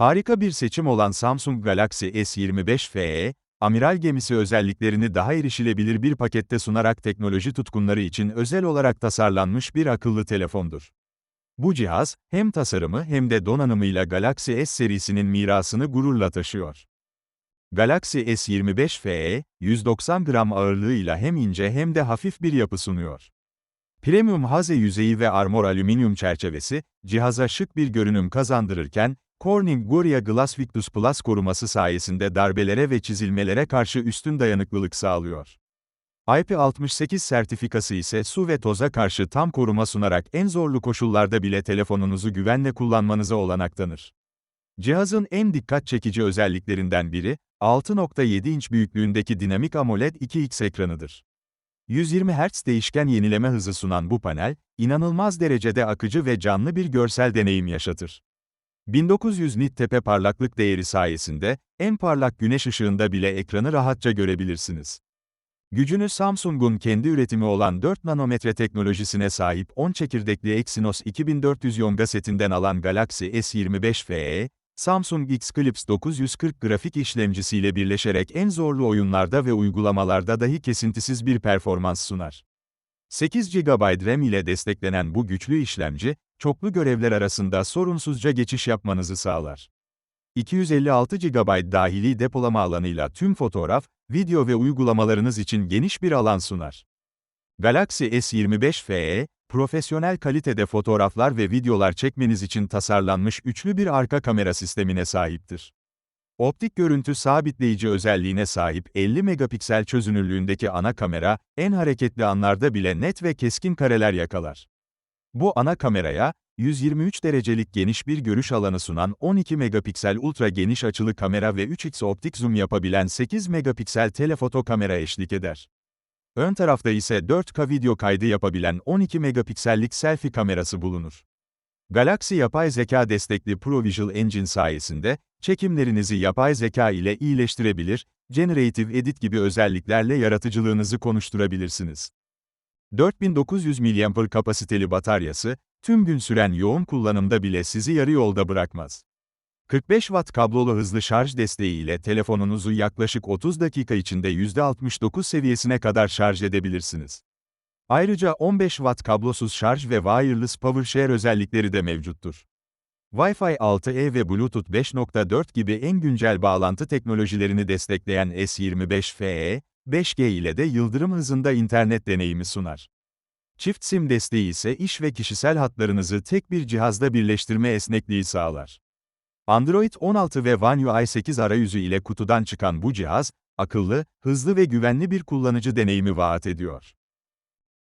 Harika bir seçim olan Samsung Galaxy S25 FE, amiral gemisi özelliklerini daha erişilebilir bir pakette sunarak teknoloji tutkunları için özel olarak tasarlanmış bir akıllı telefondur. Bu cihaz, hem tasarımı hem de donanımıyla Galaxy S serisinin mirasını gururla taşıyor. Galaxy S25 FE, 190 gram ağırlığıyla hem ince hem de hafif bir yapı sunuyor. Premium haze yüzeyi ve armor alüminyum çerçevesi, cihaza şık bir görünüm kazandırırken, Corning Gorilla Glass Victus Plus koruması sayesinde darbelere ve çizilmelere karşı üstün dayanıklılık sağlıyor. IP68 sertifikası ise su ve toza karşı tam koruma sunarak en zorlu koşullarda bile telefonunuzu güvenle kullanmanıza olanak tanır. Cihazın en dikkat çekici özelliklerinden biri, 6.7 inç büyüklüğündeki dinamik AMOLED 2X ekranıdır. 120 Hz değişken yenileme hızı sunan bu panel, inanılmaz derecede akıcı ve canlı bir görsel deneyim yaşatır. 1900 nit tepe parlaklık değeri sayesinde, en parlak güneş ışığında bile ekranı rahatça görebilirsiniz. Gücünü Samsung'un kendi üretimi olan 4 nanometre teknolojisine sahip 10 çekirdekli Exynos 2400 Yonga setinden alan Galaxy S25 FE, Samsung X Clips 940 grafik işlemcisiyle birleşerek en zorlu oyunlarda ve uygulamalarda dahi kesintisiz bir performans sunar. 8 GB RAM ile desteklenen bu güçlü işlemci, çoklu görevler arasında sorunsuzca geçiş yapmanızı sağlar. 256 GB dahili depolama alanıyla tüm fotoğraf, video ve uygulamalarınız için geniş bir alan sunar. Galaxy S25 FE, profesyonel kalitede fotoğraflar ve videolar çekmeniz için tasarlanmış üçlü bir arka kamera sistemine sahiptir. Optik görüntü sabitleyici özelliğine sahip 50 megapiksel çözünürlüğündeki ana kamera, en hareketli anlarda bile net ve keskin kareler yakalar. Bu ana kameraya, 123 derecelik geniş bir görüş alanı sunan 12 megapiksel ultra geniş açılı kamera ve 3x optik zoom yapabilen 8 megapiksel telefoto kamera eşlik eder. Ön tarafta ise 4K video kaydı yapabilen 12 megapiksellik selfie kamerası bulunur. Galaxy yapay zeka destekli ProVisual Engine sayesinde, çekimlerinizi yapay zeka ile iyileştirebilir, Generative Edit gibi özelliklerle yaratıcılığınızı konuşturabilirsiniz. 4900 mAh kapasiteli bataryası, tüm gün süren yoğun kullanımda bile sizi yarı yolda bırakmaz. 45 Watt kablolu hızlı şarj desteği ile telefonunuzu yaklaşık 30 dakika içinde %69 seviyesine kadar şarj edebilirsiniz. Ayrıca 15 Watt kablosuz şarj ve wireless power share özellikleri de mevcuttur. Wi-Fi 6E ve Bluetooth 5.4 gibi en güncel bağlantı teknolojilerini destekleyen S25 FE, 5G ile de yıldırım hızında internet deneyimi sunar. Çift SIM desteği ise iş ve kişisel hatlarınızı tek bir cihazda birleştirme esnekliği sağlar. Android 16 ve One UI 8 arayüzü ile kutudan çıkan bu cihaz, akıllı, hızlı ve güvenli bir kullanıcı deneyimi vaat ediyor.